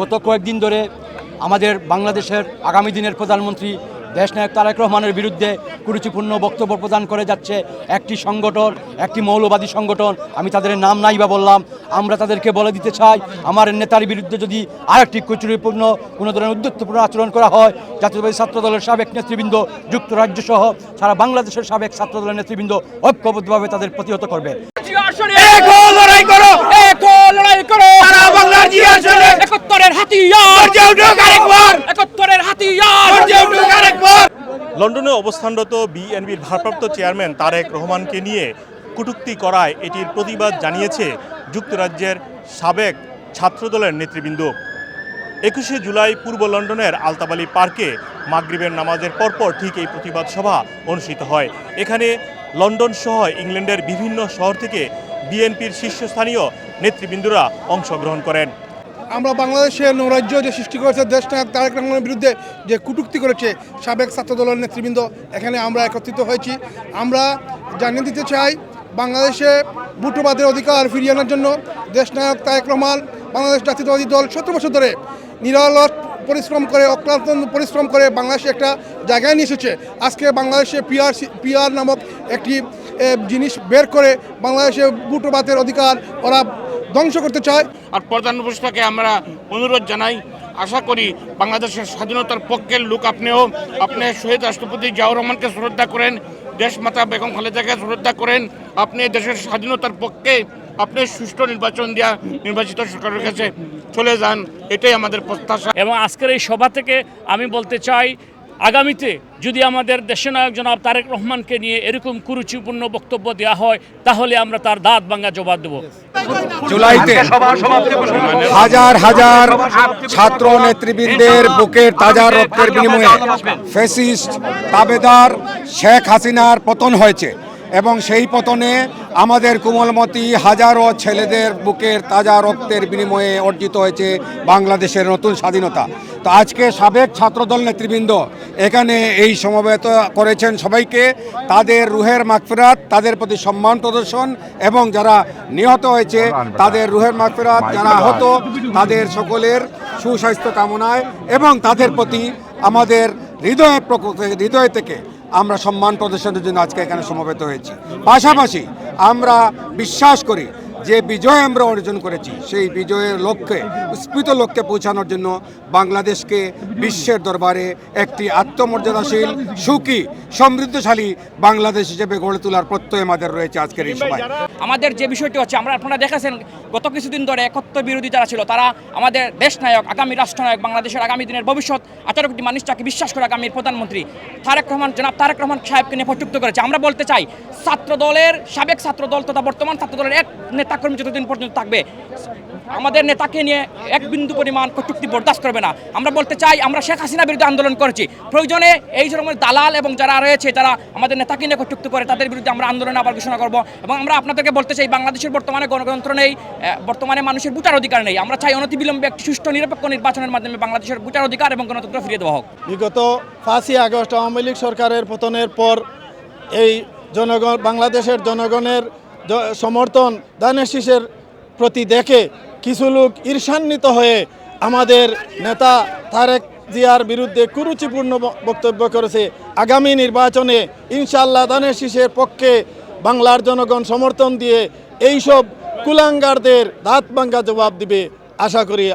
গত কয়েকদিন ধরে আমাদের বাংলাদেশের আগামী দিনের প্রধানমন্ত্রী দেশনায়ক তারেক রহমানের বিরুদ্ধে কুরুচিপূর্ণ বক্তব্য প্রদান করে যাচ্ছে। একটি সংগঠন, একটি মৌলবাদী সংগঠন, আমি তাদের নাম নাই বা বললাম, আমরা তাদেরকে বলে দিতে চাই, আমার নেতার বিরুদ্ধে যদি আরেকটি কুচুরিপূর্ণ কোনো ধরনের উদ্যত্তপূর্ণ আচরণ করা হয় জাতীয়বাদী ছাত্র দলের সাবেক নেতৃবৃন্দ যুক্তরাজ্য সহ সারা বাংলাদেশের সাবেক ছাত্র দলের নেতৃবৃন্দ ঐক্যবদ্ধভাবে তাদের প্রতিহত করবে। একো লড়াই করো। একো লড়াই করো। সারা বাংলার জি আসনে একাত্তরের হাতিয়ার। গর্জে উঠুক আরেকবার। একাত্তরের হাতিয়ার। গর্জে উঠুক আরেকবার। লন্ডনে অবস্থানরত বিএনপির ভারপ্রাপ্ত চেয়ারম্যান তারেক রহমানকে নিয়ে কটূক্তি করায় এটির প্রতিবাদ জানিয়েছে যুক্তরাজ্যের সাবেক ছাত্রদলের নেতৃবৃন্দ। একুশে জুলাই পূর্ব লন্ডনের আলতাবালি পার্কে মাগরিবের নামাজের পরপর ঠিক এই প্রতিবাদ সভা অনুষ্ঠিত হয়। এখানে লন্ডন সহ ইংল্যান্ডের বিভিন্ন শহর থেকে বিএনপির শীর্ষস্থানীয় নেতৃবৃন্দরা অংশগ্রহণ করেন। আমরা বাংলাদেশের নৈরাজ্য যে সৃষ্টি করেছে দেশ নায়ক তারেক রহমানের বিরুদ্ধে যে কুটুক্তি করেছে সাবেক ছাত্রদলের নেতৃবৃন্দ, এখানে আমরা একত্রিত হয়েছি। আমরা জানিয়ে দিতে চাই, বাংলাদেশে বুটবাদের অধিকার ফিরিয়ে আনার জন্য দেশ নায়ক তারেক রহমান, বাংলাদেশ জাতীয়তাবাদী দল সতেরো বছর ধরে নিরলস পরিশ্রম করে, অক্লান্ত পরিশ্রম করে বাংলাদেশে একটা জায়গায় নিয়ে এসেছে। আজকে বাংলাদেশে পিআর পিআর নামক একটি জিনিস বের করে বাংলাদেশে বুটবাদের অধিকার ওরা ধ্বংস করতে চায়। আর প্রধান উপদেষ্টাকে আমরা অনুরোধ জানাই, আশা করি বাংলাদেশের স্বাধীনতার পক্ষের লোক আপনিও, আপনি শহীদ রাষ্ট্রপতি জিয়াউর রহমানকে শ্রদ্ধা করেন, দেশমাতা বেগম খালেদাকে শ্রদ্ধা করেন, আপনি দেশের স্বাধীনতার পক্ষে আপনি সুষ্ঠু নির্বাচন দেওয়া নির্বাচিত সরকারের কাছে চলে যান এটাই আমাদের প্রত্যাশা। এবং আজকের এই সভা থেকে আমি বলতে চাই আগামীতে যদি আমাদের দেশনায়ক জনাব তারেক রহমানকে নিয়ে এরকম কুরুচিপূর্ণ বক্তব্য দেওয়া হয় তাহলে আমরা তার দাঁত ভাঙ্গা জবাব দেবো। জুলাইতে হাজার হাজার ছাত্র নেতৃবৃন্দের বুকের তাজা রক্তের বিনিময়ে ফেসিস্ট তাবেদার শেখ হাসিনার পতন হয়েছে। এবং সেই পতনে আমাদের কোমলমতি হাজারো ছেলেদের বুকের তাজা রক্তের বিনিময়ে অর্জিত হয়েছে বাংলাদেশের নতুন স্বাধীনতা। তো আজকে সাবেক ছাত্রদল নেতৃবৃন্দ এখানে এই সমবেত করেছেন সবাইকে। তাদের রুহের মাগফিরাত, তাদের প্রতি সম্মান প্রদর্শন এবং যারা নিহত হয়েছে, তাদের রুহের মাগফিরাত, যারা আহত, তাদের সকলের সুস্বাস্থ্য কামনায় এবং তাদের প্রতি আমাদের প্রকৃতি হৃদয় থেকে আমরা সম্মান প্রদর্শনের জন্য আজকে এখানে সমবেত হয়েছি। পাশাপাশি আমরা বিশ্বাস করি যে বিজয় আমরা অর্জন করেছি, সেই বিজয়ের লক্ষ্যে, স্ফীত লক্ষ্যে পৌঁছানোর জন্য বাংলাদেশকে বিশ্বের দরবারে একটি আত্মমর্যাদাশীল, সুখী, সমৃদ্ধশালী বাংলাদেশ হিসেবে গড়ে তোলার প্রত্যয় আমাদের রয়েছে আজকের এই সময়। আমাদের যে বিষয়টি হচ্ছে, আমরা আপনারা দেখেছেন, গত কিছুদিন ধরে একত্র বিরোধী যারা ছিল, তারা আমাদের দেশ নায়ক আগামী রাষ্ট্রনায়ক, বাংলাদেশের আগামী দিনের ভবিষ্যৎ আঠারো কোটি মানুষটাকে বিশ্বাস করে আগামীর প্রধানমন্ত্রী তারেক রহমান, জনাব তারেক রহমান সাহেবকে নিয়ে প্রযুক্ত করেছে। আমরা বলতে চাই ছাত্র দলের সাবেক ছাত্র দল তথা বর্তমান ছাত্র দলের এক নেতাকর্মী যতদিন পর্যন্ত থাকবে, আমাদের নেতাকে নিয়ে এক বিন্দু পরিমাণ কটুক্তি বরদাস্ত করবে না। আমরা বলতে চাই, আমরা শেখ হাসিনা বিরুদ্ধে আন্দোলন করেছি। প্রয়োজনে এই ধরনের দালাল এবং যারা রয়েছে যারা আমাদের নেতাকে নিয়ে কটুক্তি করে, তাদের বিরুদ্ধে আমরা আন্দোলনে আবার ঘোষণা করব। এবং আমরা আপনাদেরকে বলতে চাই, বাংলাদেশের বর্তমানে গণতন্ত্র নেই বর্তমানে মানুষের ভোটার অধিকার নেই। আমরা চাই অনতিবিলম্বে একটি সুষ্ঠু নিরপেক্ষ নির্বাচনের মাধ্যমে বাংলাদেশের ভোটার অধিকার এবং গণতন্ত্র ফিরিয়ে দেওয়া হোক। বিগত পাঁচই আগস্ট আওয়ামী লীগ সরকারের পতনের পর এই জনগণ, বাংলাদেশের জনগণের সমর্থন দানের প্রতি দেখে কিছু লোক ঈর্ষান্বিত হয়ে আমাদের নেতা তারেক জিয়ার বিরুদ্ধে কুরুচিপূর্ণ বক্তব্য করেছে। আগামী নির্বাচনে ইনশাল্লাহ দানের শীষের পক্ষে বাংলার জনগণ সমর্থন দিয়ে এইসব কুলাঙ্গারদের দাঁত ভাঙ্গা জবাব দিবে। আশা করি